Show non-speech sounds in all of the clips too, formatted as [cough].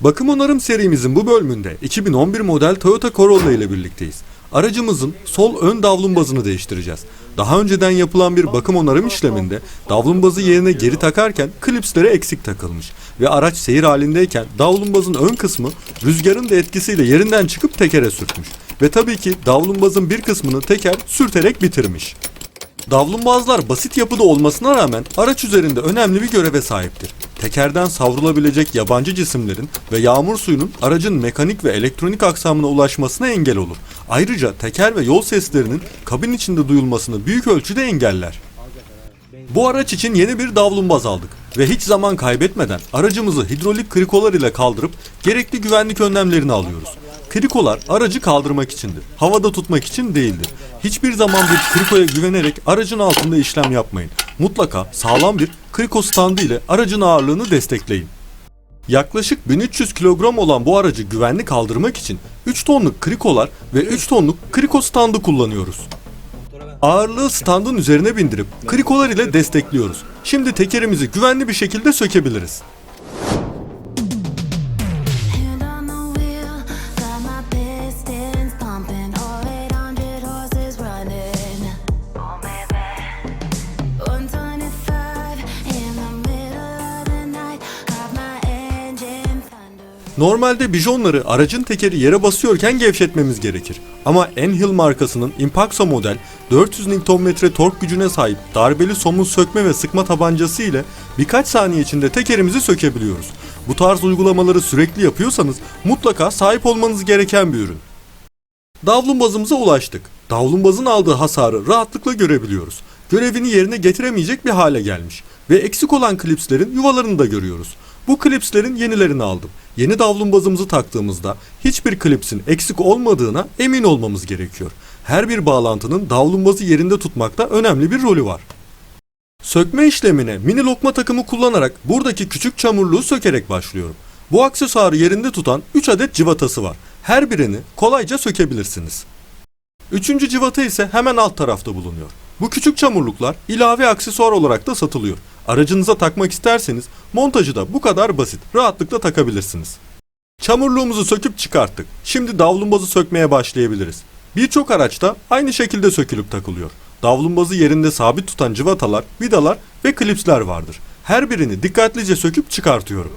Bakım onarım serimizin bu bölümünde 2011 model Toyota Corolla ile birlikteyiz. Aracımızın sol ön davlumbazını değiştireceğiz. Daha önceden yapılan bir bakım onarım işleminde davlumbazı yerine geri takarken klipsleri eksik takılmış ve araç seyir halindeyken davlumbazın ön kısmı rüzgarın da etkisiyle yerinden çıkıp tekere sürtmüş. Ve tabii ki davlumbazın bir kısmını teker sürterek bitirmiş. Davlumbazlar basit yapıda olmasına rağmen araç üzerinde önemli bir göreve sahiptir. Tekerden savrulabilecek yabancı cisimlerin ve yağmur suyunun aracın mekanik ve elektronik aksamına ulaşmasına engel olur. Ayrıca teker ve yol seslerinin kabin içinde duyulmasını büyük ölçüde engeller. Bu araç için yeni bir davlumbaz aldık ve hiç zaman kaybetmeden aracımızı hidrolik krikolar ile kaldırıp gerekli güvenlik önlemlerini alıyoruz. Krikolar aracı kaldırmak içindir. Havada tutmak için değildir. Hiçbir zaman bir krikoya güvenerek aracın altında işlem yapmayın. Mutlaka sağlam bir kriko standı ile aracın ağırlığını destekleyin. Yaklaşık 1300 kilogram olan bu aracı güvenli kaldırmak için 3 tonluk krikolar ve 3 tonluk kriko standı kullanıyoruz. Ağırlığı standın üzerine bindirip krikolar ile destekliyoruz. Şimdi tekerimizi güvenli bir şekilde sökebiliriz. Normalde bijonları aracın tekeri yere basıyorken gevşetmemiz gerekir. Ama Enhill markasının Impaxo model 400 Nm tork gücüne sahip darbeli somun sökme ve sıkma tabancası ile birkaç saniye içinde tekerimizi sökebiliyoruz. Bu tarz uygulamaları sürekli yapıyorsanız mutlaka sahip olmanız gereken bir ürün. Davlumbazımıza ulaştık. Davlumbazın aldığı hasarı rahatlıkla görebiliyoruz. Görevini yerine getiremeyecek bir hale gelmiş. Ve eksik olan klipslerin yuvalarını da görüyoruz. Bu klipslerin yenilerini aldım. Yeni davlumbazımızı taktığımızda hiçbir klipsin eksik olmadığına emin olmamız gerekiyor. Her bir bağlantının davlumbazı yerinde tutmakta önemli bir rolü var. Sökme işlemine mini lokma takımı kullanarak buradaki küçük çamurluğu sökerek başlıyorum. Bu aksesuarı yerinde tutan 3 adet civatası var. Her birini kolayca sökebilirsiniz. Üçüncü civata ise hemen alt tarafta bulunuyor. Bu küçük çamurluklar ilave aksesuar olarak da satılıyor. Aracınıza takmak isterseniz montajı da bu kadar basit. Rahatlıkla takabilirsiniz. Çamurluğumuzu söküp çıkarttık. Şimdi davlumbazı sökmeye başlayabiliriz. Birçok araçta aynı şekilde sökülüp takılıyor. Davlumbazı yerinde sabit tutan civatalar, vidalar ve klipsler vardır. Her birini dikkatlice söküp çıkartıyorum.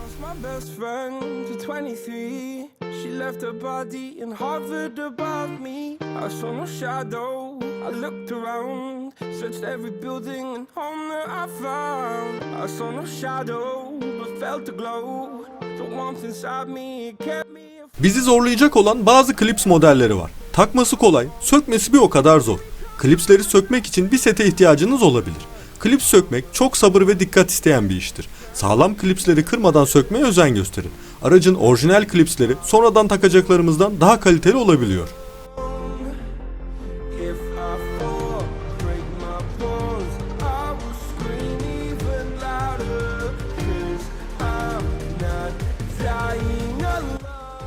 Left her body and hovered above me. I saw no shadow. I looked around, searched every building and home that I found. I saw no shadow, but felt a glow. The warmth inside me kept me. Bizi zorlayacak olan bazı klips modelleri var. Takması kolay, sökmesi bir o kadar zor. Klipsleri sökmek için bir sete ihtiyacınız olabilir. Klips sökmek çok sabır ve dikkat isteyen bir iştir. Sağlam klipsleri kırmadan sökmeye özen gösterin. Aracın orijinal klipsleri sonradan takacaklarımızdan daha kaliteli olabiliyor.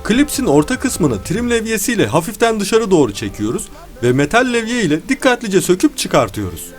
Klipsin orta kısmını trim levyesiyle hafiften dışarı doğru çekiyoruz ve metal levye ile dikkatlice söküp çıkartıyoruz.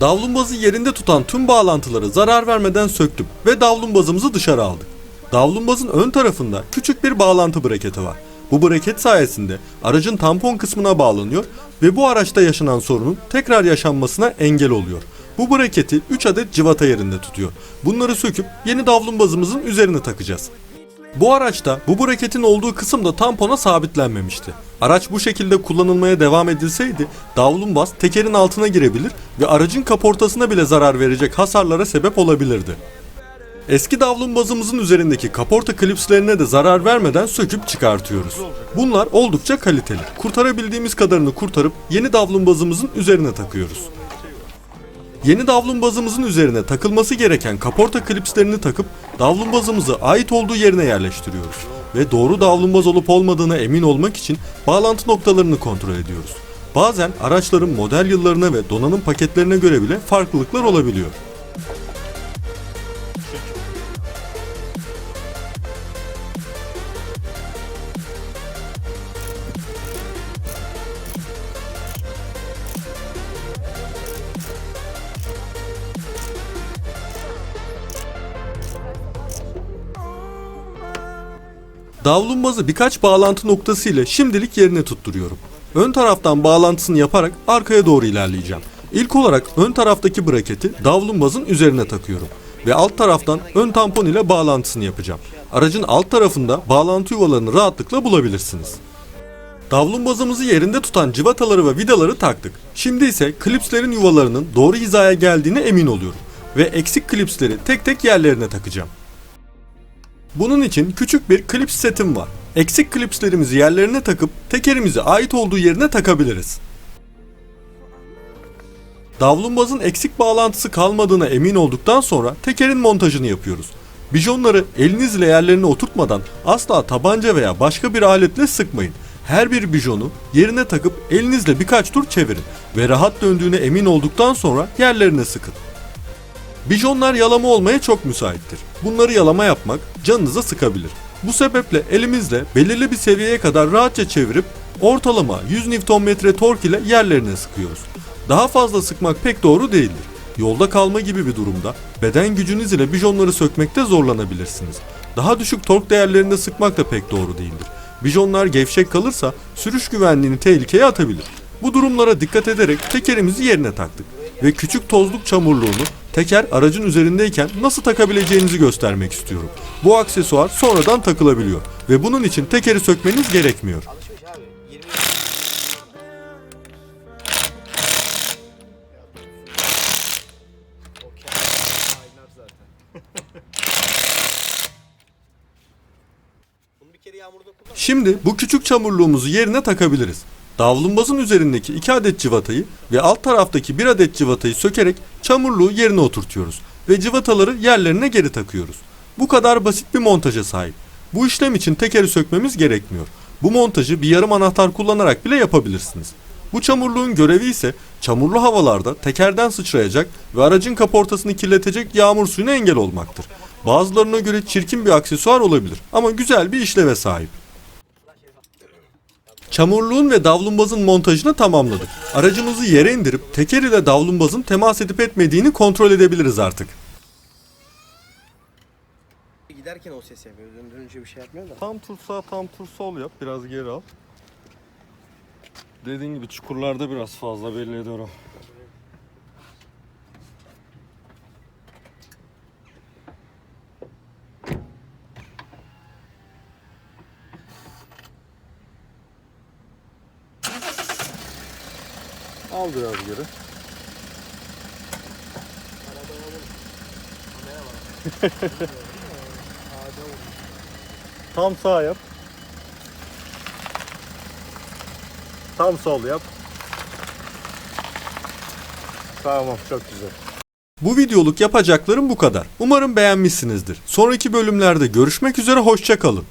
Davlumbazı yerinde tutan tüm bağlantıları zarar vermeden söktüm ve davlumbazımızı dışarı aldık. Davlumbazın ön tarafında küçük bir bağlantı braketi var. Bu braket sayesinde aracın tampon kısmına bağlanıyor ve bu araçta yaşanan sorunun tekrar yaşanmasına engel oluyor. Bu braketi 3 adet civata yerinde tutuyor. Bunları söküp yeni davlumbazımızın üzerine takacağız. Bu araçta bu braketin olduğu kısım da tampona sabitlenmemişti. Araç bu şekilde kullanılmaya devam edilseydi davlumbaz tekerin altına girebilir ve aracın kaportasına bile zarar verecek hasarlara sebep olabilirdi. Eski davlumbazımızın üzerindeki kaporta klipslerine de zarar vermeden söküp çıkartıyoruz. Bunlar oldukça kaliteli. Kurtarabildiğimiz kadarını kurtarıp yeni davlumbazımızın üzerine takıyoruz. Yeni davlumbazımızın üzerine takılması gereken kaporta klipslerini takıp davlumbazımızı ait olduğu yerine yerleştiriyoruz. ve doğru davlumbaz olup olmadığına emin olmak için bağlantı noktalarını kontrol ediyoruz. Bazen araçların model yıllarına ve donanım paketlerine göre bile farklılıklar olabiliyor. Davlumbazı birkaç bağlantı noktası ile şimdilik yerine tutturuyorum. Ön taraftan bağlantısını yaparak arkaya doğru ilerleyeceğim. İlk olarak ön taraftaki braketi davlumbazın üzerine takıyorum ve alt taraftan ön tampon ile bağlantısını yapacağım. Aracın alt tarafında bağlantı yuvalarını rahatlıkla bulabilirsiniz. Davlumbazımızı yerinde tutan cıvataları ve vidaları taktık. Şimdi ise klipslerin yuvalarının doğru hizaya geldiğine emin oluyorum ve eksik klipsleri tek tek yerlerine takacağım. Bunun için küçük bir klips setim var. Eksik klipslerimizi yerlerine takıp tekerimizi ait olduğu yerine takabiliriz. Davlumbazın eksik bağlantısı kalmadığına emin olduktan sonra tekerin montajını yapıyoruz. Bijonları elinizle yerlerine oturtmadan asla tabanca veya başka bir aletle sıkmayın. Her bir bijonu yerine takıp elinizle birkaç tur çevirin ve rahat döndüğüne emin olduktan sonra yerlerine sıkın. Bijonlar yalama olmaya çok müsaittir. Bunları yalama yapmak canınıza sıkabilir. Bu sebeple elimizle belirli bir seviyeye kadar rahatça çevirip ortalama 100 Nm tork ile yerlerine sıkıyoruz. Daha fazla sıkmak pek doğru değildir. Yolda kalma gibi bir durumda beden gücünüz ile bijonları sökmekte zorlanabilirsiniz. Daha düşük tork değerlerinde sıkmak da pek doğru değildir. Bijonlar gevşek kalırsa sürüş güvenliğini tehlikeye atabilir. Bu durumlara dikkat ederek tekerimizi yerine taktık ve küçük tozluk çamurluğunu teker aracın üzerindeyken nasıl takabileceğinizi göstermek istiyorum. Bu aksesuar sonradan takılabiliyor ve bunun için tekeri sökmeniz gerekmiyor. Alışmış abi. 20 O kendisi kaynar zaten. Bunu bir kere yağmurda kullan. Şimdi bu küçük çamurluğumuzu yerine takabiliriz. Davlumbazın üzerindeki 2 adet civatayı ve alt taraftaki 1 adet civatayı sökerek çamurluğu yerine oturtuyoruz ve civataları yerlerine geri takıyoruz. Bu kadar basit bir montaja sahip. Bu işlem için tekeri sökmemiz gerekmiyor. Bu montajı bir yarım anahtar kullanarak bile yapabilirsiniz. Bu çamurluğun görevi ise çamurlu havalarda tekerden sıçrayacak ve aracın kaportasını kirletecek yağmur suyuna engel olmaktır. Bazılarına göre çirkin bir aksesuar olabilir ama güzel bir işleve sahip. Çamurluğun ve davlumbazın montajını tamamladık. Aracımızı yere indirip teker ile davlumbazın temas edip etmediğini kontrol edebiliriz artık. Giderken o ses yapıyor. Döndürünce bir şey yapmıyor da. Tam tur sağ tam tur sol yap. Biraz geri al. Dediğin gibi çukurlarda biraz fazla belli ediyor Al biraz geri. [laughs] Tam sağ yap. Tam sol yap. Tamam çok güzel. Bu videoluk yapacaklarım bu kadar. Umarım beğenmişsinizdir. Sonraki bölümlerde görüşmek üzere hoşça kalın.